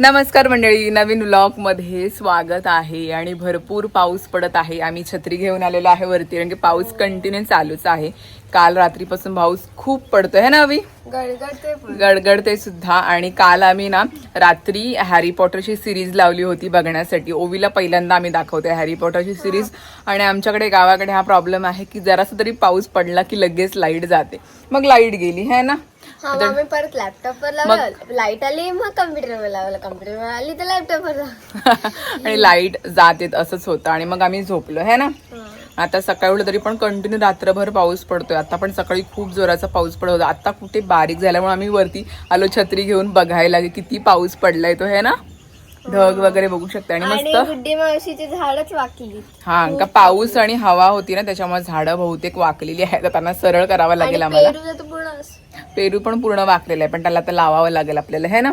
नमस्कार मंडळी नवीन व्लॉगमध्ये स्वागत आहे आणि भरपूर पाऊस पडत आहे. आम्ही छत्री घेऊन आलेलो आहे वरती कारण की पाऊस कंटिन्यू चालूच आहे. काल रात्रीपासून पाऊस खूप पडतोय है ना अवी गडगडते गडगडते सुद्धा. आणि काल आम्ही ना रात्री हॅरी पॉटरची सिरीज लावली होती बघण्यासाठी. ओवीला पहिल्यांदा आम्ही दाखवतोय हॅरी पॉटरची सिरीज आणि आमच्याकडे गावाकडे हा प्रॉब्लेम आहे की जरासा तरी पाऊस पडला की लगेच लाइट जाते. मग लाइट गेली है ना? हा मग परत लॅपटॉप वर लावलं लाइट आली मग कम्प्युटर वर लावलं. कम्प्युटर वर आली तर लॅपटॉप वर लावलं. आणि लाइट जाते असंच होतं. आणि मग आम्ही झोपलो है ना? आता सकाळी उठलं तरी पण कंटिन्यू रात्रभर पाऊस पडतोय. आता पण सकाळी खूप जोराचा पाऊस पडत होता. आता कुठे बारीक झाल्यामुळे आम्ही वरती आलो छत्री घेऊन बघायला की किती पाऊस पडलाय तो है ना? ढग वगैरे बघू शकते. आणि मस्त झाडच वाकली. हा का पाऊस आणि हवा होती ना त्याच्यामुळे झाडं बहुतेक वाकलेली आहेत. त्यांना सरळ करावं लागेल आम्हाला. पेरू पण पूर्ण वाकलेलं आहे पण त्याला आता लावावं लागेल आपल्याला है ना?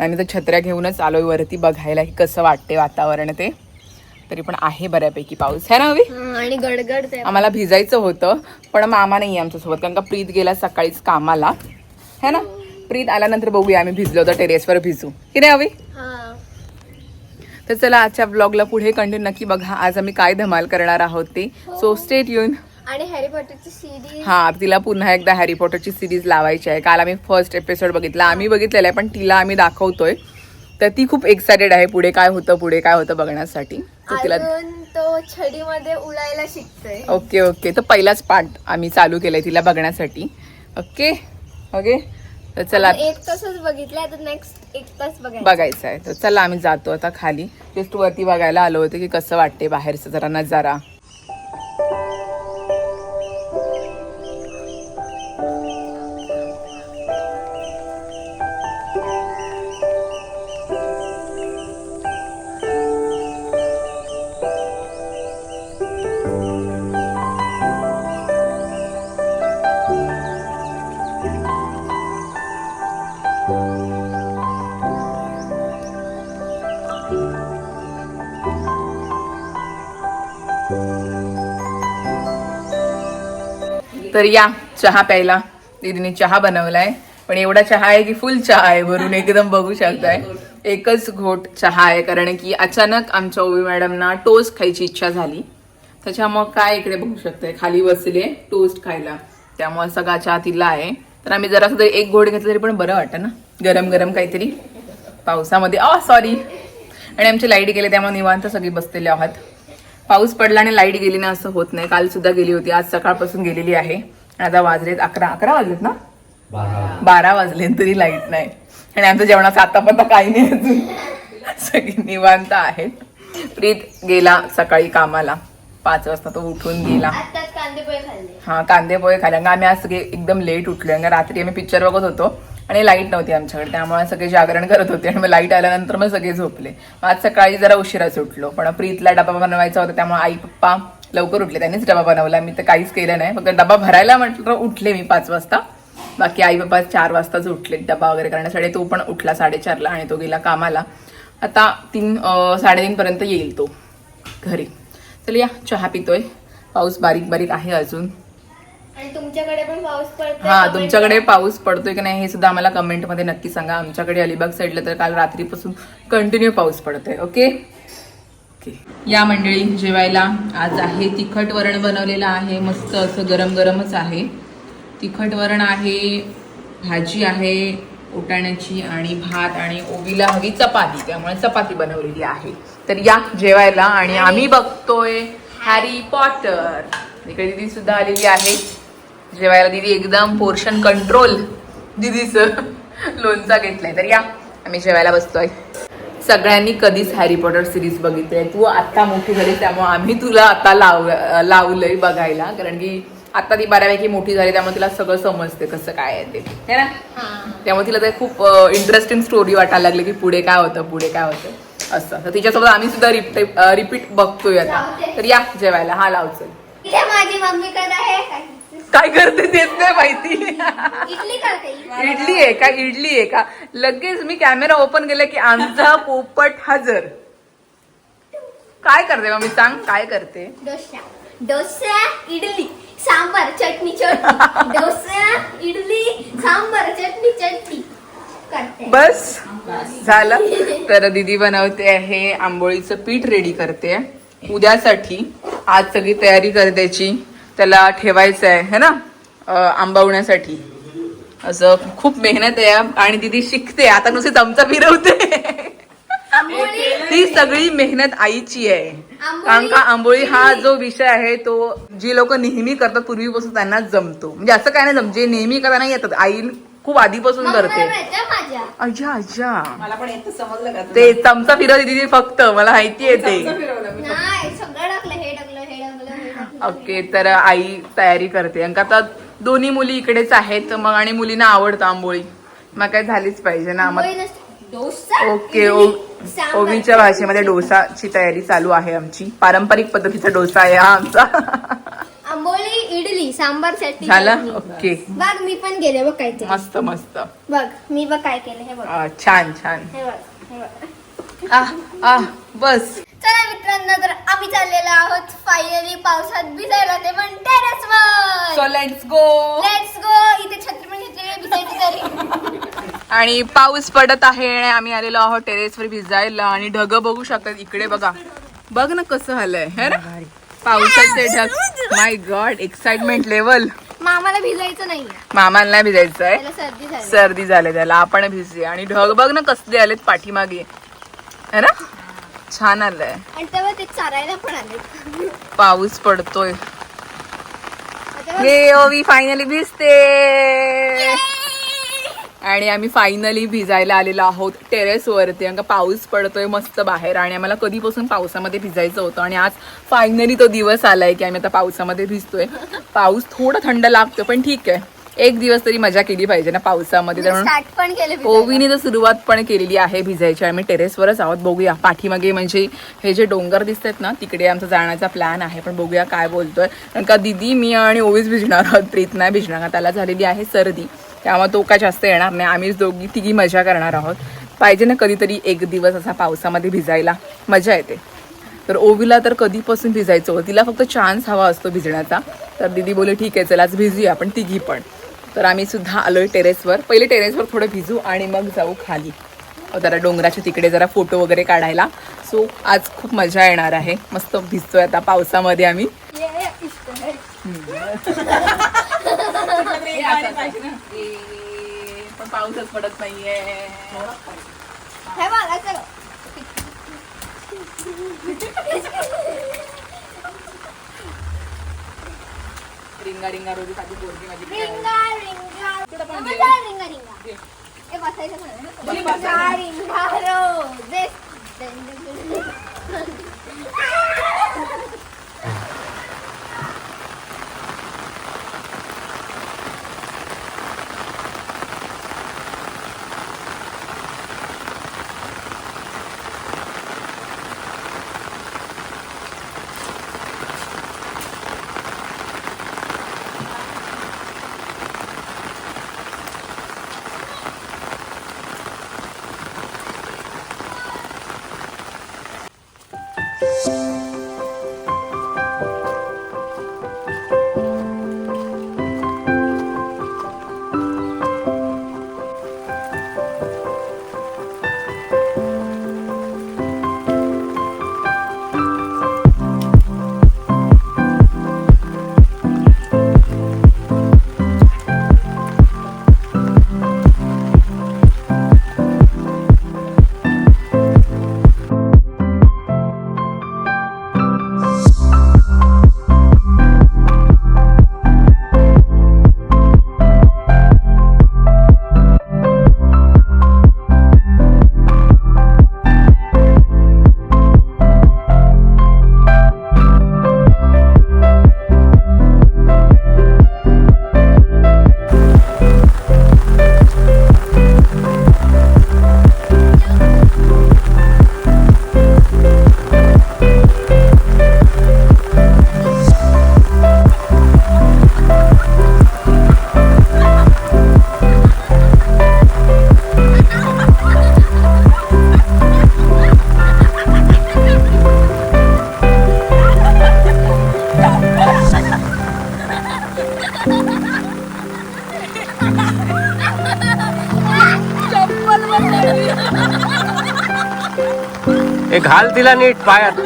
आणि तर छत्र्या घेऊनच आलोय वरती बघायला की कसं वाटते वातावरण ते. तरी पण आहे बऱ्यापैकी पाऊस. है ना हवी आणि गडगडते आम्हाला भिजायचं होतं पण मामा नाही आमच्यासोबत कारण का प्रीत गेला सकाळीच कामाला. है ना? प्रीत आल्यानंतर बघूया आम्ही भिजलो तर टेरेसवर भिजू. की नाही हवी तर चला आजच्या ब्लॉगला पुढे कंटिन्यू नक्की बघा. आज आम्ही काय धमाल करणार आहोत ते. सो स्टेट येऊन आणि हॅरी पॉटरची सिरीज हा तिला पुन्हा एकदा हॅरी पॉटरची सिरीज लावायची आहे. काल आम्ही फर्स्ट एपिसोड बघितला. आम्ही बघितलेला आहे पण तिला आम्ही दाखवतोय. तर ती खूप एक्सायटेड आहे पुढे काय होतं पुढे काय होतं बघण्यासाठी. तर तिला अजून तो छडीमध्ये उडायला शिकतोय. Okay okay. तर पहिलाच पार्ट आम्ही चालू केलाय तिला बघण्यासाठी. ओके? ओके? तर चला आपण एक तासच बघितलाय तर नेक्स्ट एक तास बघायचं. बघायचं आहे. तर चला आम्ही जातो आता खाली. जस्ट वरती बघायला आलो होतो की कसं वाटते बाहेरचं जरा नजारा. तर या चहा प्यायला. दीदीने चहा बनवलाय. पण एवढा चहा आहे की फुल चहा आहे. भरून एकदम बघू शकताय. एकच घोट चहा आहे. कारण की अचानक आमच्या ओवी मॅडमना टोस्ट खायची इच्छा झाली. त्याच्यामुळं काय इकडे बघू शकताय. खाली बसले टोस्ट खायला. त्यामुळे सगळा चहा तिला आहे. तर आम्ही जरा तरी एक घोट घेतलं तरी पण बरं वाटतं ना. गरम गरम काहीतरी. पावसामध्ये oh, अ सॉरी आणि आमची लाइट गेले त्यामुळे निवांत सगळी बसलेले आहात. पाऊस पडला आणि लाइट गेली ना असं होत नाही. काल सुद्धा गेली होती. आज सकाळपासून गेलेली आहे. आता वाजलेत अकरा. अकरा वाजलेत ना? बारा वाजले तरी लाइट नाही. आणि आमचं जेवणाचं आतापर्यंत काही नाही अजून. सगळी निवांत आहेत. प्रीत गेला सकाळी कामाला. पाच वाजता तो उठून गेला. आत्ताच कांदे पोहे खाल्ले. हा कांदे पोहे खाले कारण का आम्ही आज सगळे एकदम लेट उठलो रात्री आम्ही पिक्चर बघत होतो. आणि लाइट नव्हती आमच्याकडे त्यामुळे सगळे जागरण करत होते आणि मग लाइट आल्यानंतर मग सगळे झोपले. मग आज सकाळी जरा उशिराच उठलो पण प्रीतला डबा बनवायचा होता त्यामुळे आई पप्पा लवकर उठले त्यांनीच डबा बनवला. मी तर काहीच केलं नाही फक्त डबा भरायला म्हटलं तर उठले मी पाच वाजता. बाकी आई पप्पा चार वाजताच उठले डबा वगैरे करण्यासाठी. तो पण उठला साडेचारला आणि तो गेला कामाला. आता तीन साडेतीनपर्यंत साडेतीन पर्यंत येईल तो घरी. चल या चहा पितोय. पाऊस बारीक बारीक आहे अजून. आणि तुमच्याकडे पण पाऊस पडतो हा तुमच्याकडे पाऊस पडतोय की नाही हे सुद्धा आम्हाला कमेंटमध्ये नक्की सांगा. आमच्याकडे अलिबाग साईडला तर काल रात्रीपासून कंटिन्यू पाऊस पडतोय ओके ओके या मंडळी जेवायला आज आहे. तिखट वरण बनवलेलं आहे. मस्त असं गरम गरमच आहे. तिखट वरण आहे भाजी आहे उटाण्याची आणि भात आणि ओवीला हवी चपाती. त्यामुळे चपाती बनवलेली आहे. तर या जेवायला आणि आम्ही बघतोय हॅरी पॉटर इकडे दिदी सुद्धा आलेली आहे. जेवायला दिदी एकदम पोर्शन कंट्रोल दिदीचं लोणचा घेतलाय. तर या आम्ही जेवायला बसतोय. सगळ्यांनी कधीच हॅरी पॉटर सिरीज बघितली तू आता मोठी झाली त्यामुळे आम्ही तुला आता लाव लावलंय बघायला. कारण की आता ती बऱ्यापैकी मोठी झाली त्यामुळे तिला सगळं समजते कसं काय आहे ते. है ना? त्यामुळे तिला ते खूप इंटरेस्टिंग स्टोरी वाटायला लागली की पुढे काय होतं पुढे काय होतं. असं. तर तिच्यासोबत आम्ही सुद्धा रिपीट रिपीट बघतोय आता. तर या जेवायला. हा लावचल इथे माझी मम्मी करत आहे? काय? काय करते तेच नाही माहिती. इडली करते इडली आहे का? इडली आहे का? लगेच मी कॅमेरा ओपन केला की आमचा पोपट हजर. काय करते मग मी सांग? काय करते? डोसा. डोसा इडली सांबार चटणी चटणी. डोसा इडली सांबार चटणी चटणी. करते. बस. झालं. तर दीदी बनवते आहे आंबोळीचं पीठ रेडी करते. उद्यासाठी आज सगळी तयारी करते त्याची त्याला ठेवायचं आहे है ना? आंबवण्यासाठी. असं खूप मेहनत आहे आणि दीदी शिकते. आता नुसते चमचा फिरवते. ती सगळी मेहनत आईची आहे. कारण का आंबोळी हा जो विषय आहे तो जी लोक नेहमी करतात पूर्वीपासून त्यांना जमतो. म्हणजे असं काय नाही जम जे नेहमी करताना येतात आई खूप आधीपासून करते अजा अजा मला पण येतं समजलं का ते चमचा फिरवते दिदी फक्त मला माहिती आहे ते. नाही सगळं टाकलं हे टाकलं हे टाकलं हे टाकलं. ओके तर आई तयारी करते. आणि का आता दोन्ही मुली इकडेच आहेत मग आणि मुलींना आवडतं आंबोळी. मग काय झालीच पाहिजे ना मग ओके. ओवीच्या भाषेमध्ये डोसाची तयारी चालू आहे आमची. पारंपरिक पद्धतीचा डोसा आहे हा आमचा. इडली सांबार चटणी झाला. ओके. बघ मी पण गेले बघ काय ते मस्त मस्त. बघ मी बघ काय केलं हे बघ. छान छान. हे बघ हे बघ. बस. चला मित्रांनो तर आम्ही चाललेलो आहोत. फायनली पावसात भिजायला ते पण टेरेस वर. So let's go let's go इथे छत्री पण घेतली भिजायची तरी. आणि पाऊस पडत आहे आणि आम्ही आलेलो आहोत टेरेसवर भिजायला. आणि ढग बघू शकतात इकडे बघा. बघ ना कसं आलंय है ना? पावसाचे ढग. माय गॉड एक्साइटमेंट लेवल मामाला भिजायचं नाही मामाला नाही भिजायचं आहे. सर्दी झाली. त्याला आपण भिजले. आणि ढग बघ ना कसले आलेत पाठीमागे. है ना? छान आलंय. आणि तेव्हा ते चारायला पण आले पाऊस पडतोय. हे ओवी फायनली भिजते. आणि आम्ही फायनली भिजायला आलेलो आहोत टेरेस वरती. कारण का पाऊस पडतोय मस्त बाहेर. आणि आम्हाला कधीपासून पावसामध्ये भिजायचं होतं आणि आज फायनली तो दिवस आलाय की आम्ही आता पावसामध्ये भिजतोय. पाऊस थोडा थंड लागतो पण ठीक आहे. एक दिवस तरी मजा केली पाहिजे ना पावसामध्ये. भिजायला. ओवीने तर सुरुवात पण केलेली आहे भिजायची. आम्ही टेरेसवरच आहोत. बघूया. पाठीमागे म्हणजे हे जे डोंगर दिसतात ना तिकडे आमचा जाण्याचा प्लॅन आहे. पण बघूया काय बोलतोय. कारण का दिदी मी आणि ओवीच भिजणार आहोत. प्रीत नाही भिजणार. त्याला झालेली आहे सर्दी. त्यामुळे तो काय जास्त येणार नाही. आम्हीच दोघी तिघी मजा करणार आहोत. पाहिजे ना कधीतरी एक दिवस असा पावसामध्ये भिजायला. मजा येते. तर ओवीला तर कधीपासून भिजायचं होतं? तिला फक्त चान्स हवा असतो भिजण्याचा. तर दिदी बोले ठीक आहे चला आज भिजूया आपण तिघी पण. तर आम्ही सुद्धा आलोय टेरेसवर. पहिले टेरेसवर थोडं भिजू आणि मग जाऊ खाली. जरा डोंगराच्या तिकडे जरा फोटो वगैरे काढायला. सो आज खूप मजा येणार आहे. मस्त भिजतोय आता पावसामध्ये आम्ही. पण पाऊसच पडत नाहीये हे रिंगा. रिंगा रोजी खाली पोरगी माझी. रिंगा. रिंगा रिंगा. रिंगा ए बसायचं रिंगा. घाल तिला नीट पायात.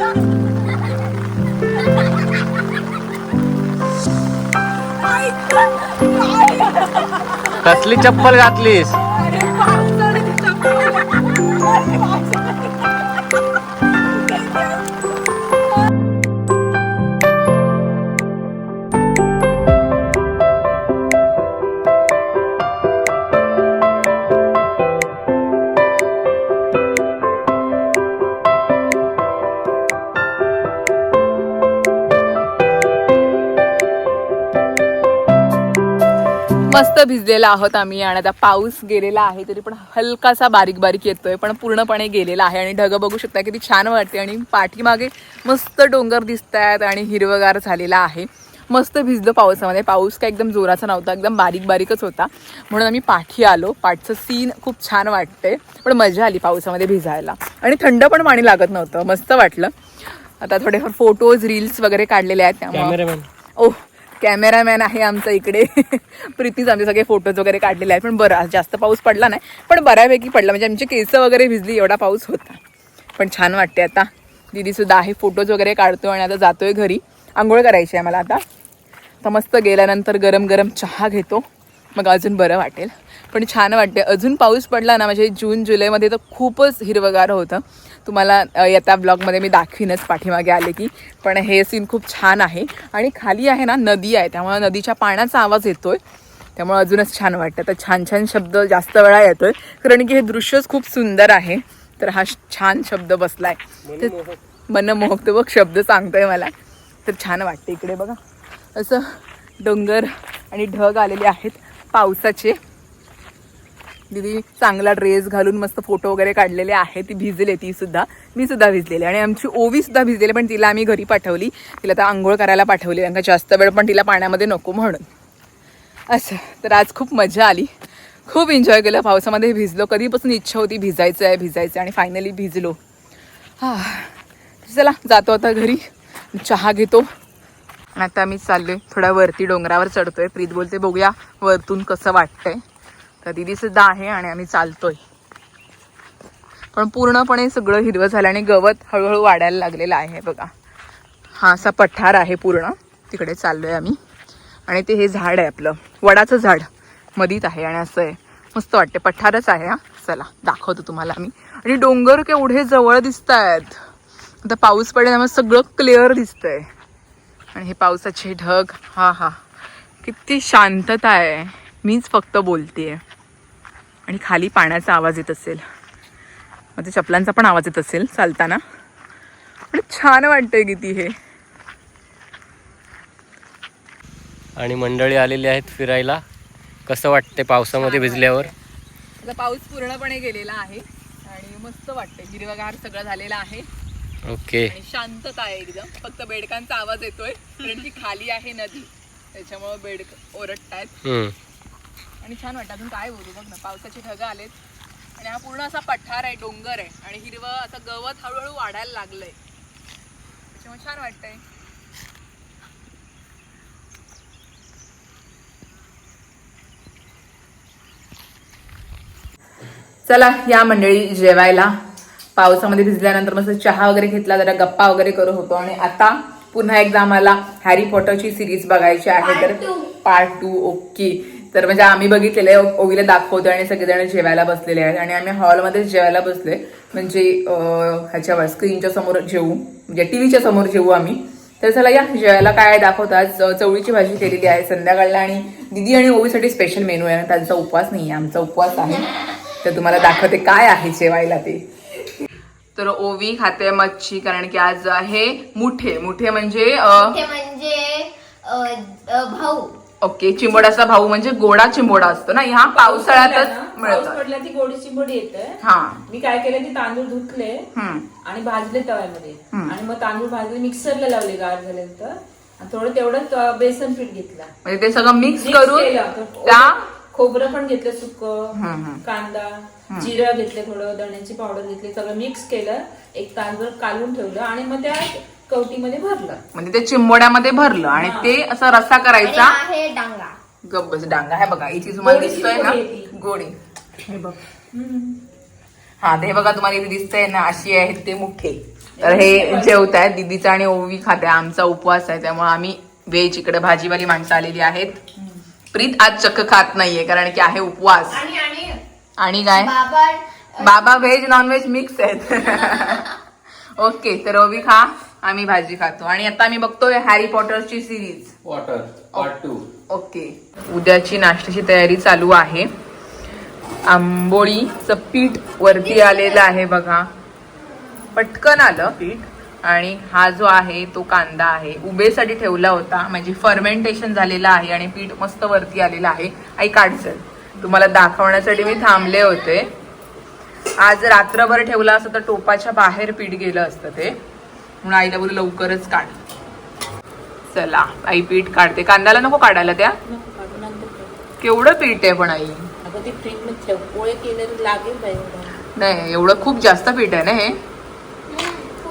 कसली चप्पल घातलीस? भिजलेला आहोत आम्ही आणि आता पाऊस गेलेला आहे तरी पण हलकासा बारीक बारीक येतोय पण पूर्णपणे गेलेला आहे. आणि ढग बघू शकता किती छान वाटते आणि पाठीमागे मस्त डोंगर दिसत आहेत आणि हिरवगार झालेला आहे. मस्त भिजलं पावसामध्ये. पाऊस काय एकदम जोराचा नव्हता एकदम बारीक बारीकच होता. म्हणून आम्ही पाठी आलो. पाठचं सीन खूप छान वाटते पण मजा आली पावसामध्ये भिजायला. आणि थंड पण पाणी लागत नव्हतं मस्त वाटलं. आता थोडेफार फोटोज रील्स वगैरे काढलेले आहेत त्यामुळे कॅमेरामॅन ओ कॅमेरामॅन आहे आमचा इकडे. प्रीतीच आमचे सगळे फोटोज वगैरे काढलेले आहेत. पण बरं जास्त पाऊस पडला नाही. पण बऱ्यापैकी पडला. म्हणजे आमचे केस वगैरे भिजली एवढा पाऊस होता. पण छान वाटते आता. दीदीसुद्धा आहे फोटोज वगैरे काढतो आणि आता जातोय घरी. आंघोळ करायची आहे मला आता. तर मस्त गेल्यानंतर गरम गरम चहा घेतो. मग अजून बरं वाटेल. पण छान वाटते. अजून पाऊस पडला ना म्हणजे जून जुलैमध्ये तर खूपच हिरवगार होतं. तुम्हाला येत्या ब्लॉगमध्ये मी दाखवीनच पाठीमागे आले की. पण हे सीन खूप छान आहे. आणि खाली आहे ना नदी आहे. त्यामुळे नदीच्या पाण्याचा आवाज येतो आहे त्यामुळे अजूनच छान वाटतं. तर छान छान शब्द जास्त वेळा येतो आहे कारण की हे दृश्यच खूप सुंदर आहे. तर हा श- छान शब्द बसलाय. तर मनमोहक तो बघ शब्द सांगतोय मला. तर छान वाटते इकडे बघा. असं डोंगर आणि ढग आलेले आहेत पावसाचे. दिदी चांगला ड्रेस घालून मस्त फोटो वगैरे काढलेले आहेत. ती भिजले ती सुद्धा. मी सुद्धा भिजलेली आणि आमची ओवी सुद्धा भिजलेली पण तिला आम्ही घरी पाठवली. तिला तर आंघोळ करायला पाठवली कारण का जास्त वेळ पण तिला पाण्यामध्ये नको म्हणून. असं. तर आज खूप मजा आली. खूप एन्जॉय केलं. पावसामध्ये भिजलो. कधीपासून इच्छा होती भिजायचं आहे भिजायचं आणि फायनली भिजलो. हा. चला जातो आता घरी. चहा घेतो. आणि आता मी चाललोय. थोड्या वरती डोंगरावर चढतोय. प्रीत बोलते बघूया वरतून कसं वाटतंय. तर दिदी सुद्धा आहे आणि आम्ही चालतोय. पण पूर्णपणे सगळं हिरवं झालं आणि गवत हळूहळू वाढायला लागलेलं आहे बघा. हा असा पठार आहे पूर्ण. तिकडे चाललोय आम्ही. आणि ते हे झाड आहे आपलं. वडाचं झाड मधीत आहे आणि असं आहे. मस्त वाटते पठारच आहे हा. चला दाखवतो तुम्हाला आम्ही. आणि डोंगर केवढे जवळ दिसत आहेत आता पाऊस पडेल त्यामुळे सगळं क्लिअर दिसतंय. आणि हे पावसाचे ढग हा हा. किती शांतता आहे. मीच फक्त बोलते आहे आणि खाली पाण्याचा आवाज येत असेल. ते चपलांचा पण आवाज येत असेल चालताना. पण छान वाटतंय किती हे. आणि मंडळी आलेली आहेत फिरायला. कसं वाटते पावसामध्ये भिजल्यावर? आता पाऊस पूर्णपणे गेलेला आहे आणि मस्त वाटतंय. हिरवगार सगळं झालेलं आहे. ओके. आणि शांतता आहे एकदम. फक्त बेडकांचा आवाज येतोय. कारण की खाली आहे नदी. त्याच्यामुळे बेडक ओरडतायत. हम्म. आणि छान वाटतं. अजून काय बोलू बघ ना पावसाचे ढग आलेत. आणि हा पूर्ण असा पठार आहे डोंगर आहे. आणि हिरवं असं गवत हळूहळू वाढायला लागलंय. त्याच्यामुळे छान वाटतंय. चला या मंडळी जेवायला. पावसामध्ये भिजल्यानंतर मस्त चहा वगैरे घेतला जरा गप्पा वगैरे करत होतो. आणि आता पुन्हा एकदा आम्हाला हॅरी पॉटरची सिरीज बघायची आहे. तर पार्ट टू ओके तर म्हणजे आम्ही बघितलेले आहे ओवीला दाखवतो आणि सगळेजण जेवायला बसलेले आहेत. आणि आम्ही हॉलमध्येच जेवायला बसले. म्हणजे ह्याच्यावर स्क्रीनच्या समोर जेवू. म्हणजे टीव्हीच्या समोर जेवू आम्ही. तर चला या जेवायला काय दाखवतात आज. चवळीची भाजी केलेली आहे संध्याकाळला आणि दिदी आणि ओवीसाठी स्पेशल मेनू आहे. त्यांचा उपवास नाही आहे आमचा उपवास आहे. तर तुम्हाला दाखवते काय आहे जेवायला ते. तर ओवी खाते मच्छी कारण की आज आहे मुठे. मुठे म्हणजे म्हणजे भाऊ. ओके चिंबोडाचा भाऊ म्हणजे गोडा चिंबोडा असतो ना? ह्या पावसाळ्यातच पाऊस मिळतात. पडला ती गोडी चिंबोडी येते हा. मी काय केलं ते तांदूळ धुतले हम्म. आणि भाजले तव्यामध्ये. हम्म. आणि मग तांदूळ भाजले मिक्सरला लावले गार झाल्यानंतर. आणि थोडं तेवढंच अं, बेसन पीठ घेतला. म्हणजे ते सगळं मिक्स Mix करून केलं. त्या खोबरं पण घेतलं सुक हम्म, हम्म. कांदा जिरं घेतले थोडं धण्याची पावडर घेतली सगळं मिक्स केलं. एक तांदूळ कालून ठेवलं. आणि मग त्या कवटीमध्ये भरलं. म्हणजे ते चिंबोड्यामध्ये भरलं आणि. ते असा रस्सा करायचा. आहे डांगा. गब्बस डांगा. आहे बघा इथे तुम्हाला दिसतोय ना. गोडी. हे बघ. हा ते बघा तुम्हाला इथे दिसतंय ना अशी आहेत ते मुठे. तर हे जेवत आहेत दिदीचा आणि ओवी खाते आमचा उपवास आहे त्यामुळे आम्ही व्हेज इकडे भाजीवाली माणसं आलेली आहेत. प्रीत आज चक्क खात नाहीये कारण की आहे उपवास. आणि काय? बाबा बाबा व्हेज नॉन व्हेज मिक्स आहेत. ओके तर ओवी खा. आम्ही भाजी खातो. आणि आता आम्ही बघतोय Harry पॉटरची series water part two okay. उद्याची नाश्त्याची तयारी चालू आहे. आंबोळीचं पीठ वरती आलेलं आहे बघा. पटकन आलं. पीठ आणि हा जो आहे तो कांदा आहे. उभेसाठी ठेवला होता. म्हणजे फर्मेंटेशन झालेलं आहे आणि पीठ मस्त वरती आलेलं आहे. आई काढचल तुम्हाला दाखवण्यासाठी मी थांबले होते. आज रात्रभर ठेवला असतं तर टोपाच्या बाहेर पीठ गेलं असतं ते. म्हणून आईला बोलू लवकरच काढ. चला आई पीठ काढते. कांद्याला नको काढायला त्या. केवढं पीठ आहे पण आई. अगं ते फ्रीजमध्ये ठेव. पोळे केले तर लागेल बाई एवढं. नाही एवढं खूप जास्त पीठ आहे ना हे?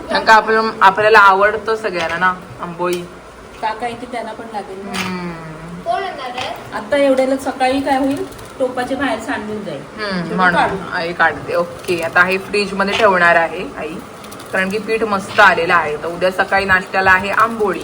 कारण का आपलं आपल्याला आवडतं सगळ्यांना ना आंबोळी. काका की त्यांना पण लागेल आता एवढ्याला सकाळी काय होईल? टोपाच्या बाहेर सांडून जाईल. म्हणून. आई काढते. ओके आता हे फ्रीजमध्ये ठेवणार आहे आई. कारण की पीठ मस्त आलेलं आहे. तर उद्या सकाळी नाश्त्याला आहे आंबोळी.